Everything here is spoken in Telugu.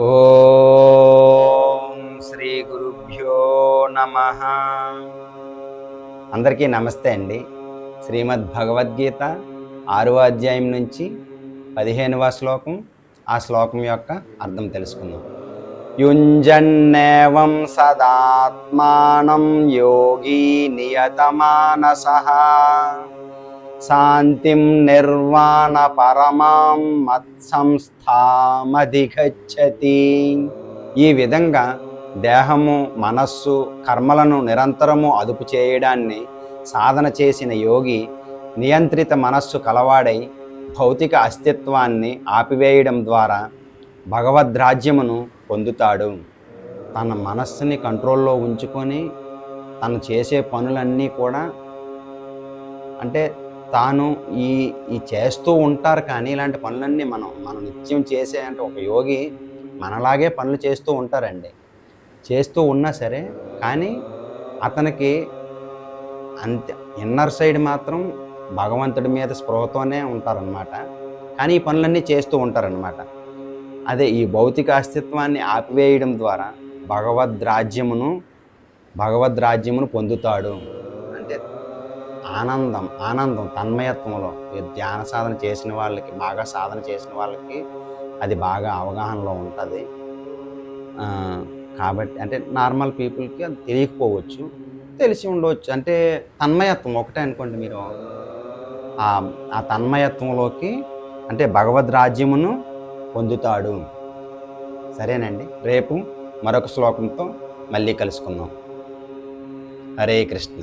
ఓం శ్రీ గురుభ్యో నమ. అందరికీ నమస్తే అండి. శ్రీమద్ భగవద్గీత ఆరవ అధ్యాయం నుంచి పదిహేనవ శ్లోకం ఆ శ్లోకం యొక్క అర్థం తెలుసుకుందాం. యుంజన్నేవం సదాత్మానం యోగి నియతమానస. శాంతిం నిర్వాణ పరమాం మత్సంస్థామధిగచ్చతి ఈ విధంగా దేహము మనస్సు కర్మలను నిరంతరము అదుపు చేయడాన్ని సాధన చేసిన యోగి నియంత్రిత మనస్సు కలవాడై భౌతిక అస్తిత్వాన్ని ఆపివేయడం ద్వారా భగవద్రాజ్యమును పొందుతాడు. తన మనస్సుని కంట్రోల్లో ఉంచుకొని తను చేసే పనులన్నీ కూడా అంటే తాను ఈ ఈ చేస్తూ ఉంటారు కానీ ఇలాంటి పనులన్నీ మనం మనం నిత్యం చేసే అంటే ఒక యోగి మనలాగే పనులు చేస్తూ ఉంటారండి. చేస్తూ ఉన్నా సరే కానీ అతనికి అంతే ఇన్నర్ సైడ్ మాత్రం భగవంతుడి మీద స్పృహతోనే ఉంటారనమాట కానీ ఈ పనులన్నీ చేస్తూ ఉంటారనమాట అదే ఈ భౌతిక అస్తిత్వాన్ని ఆపివేయడం ద్వారా భగవద్ రాజ్యమును భగవద్ రాజ్యమును పొందుతాడు. అంటే ఆనందం ఆనందం తన్మయత్వంలో. ధ్యాన సాధన చేసిన వాళ్ళకి బాగా సాధన చేసిన వాళ్ళకి అది బాగా అవగాహనలో ఉంటుంది. కాబట్టి అంటే నార్మల్ పీపుల్కి అది తెలియకపోవచ్చు తెలిసి ఉండవచ్చు అంటే తన్మయత్వం ఒకటే అనుకోండి మీరు. ఆ తన్మయత్వంలోకి అంటే భగవద్ రాజ్యమును పొందుతాడు. సరేనండి? రేపు మరొక శ్లోకంతో మళ్ళీ కలుసుకుందాం. హరే కృష్ణ.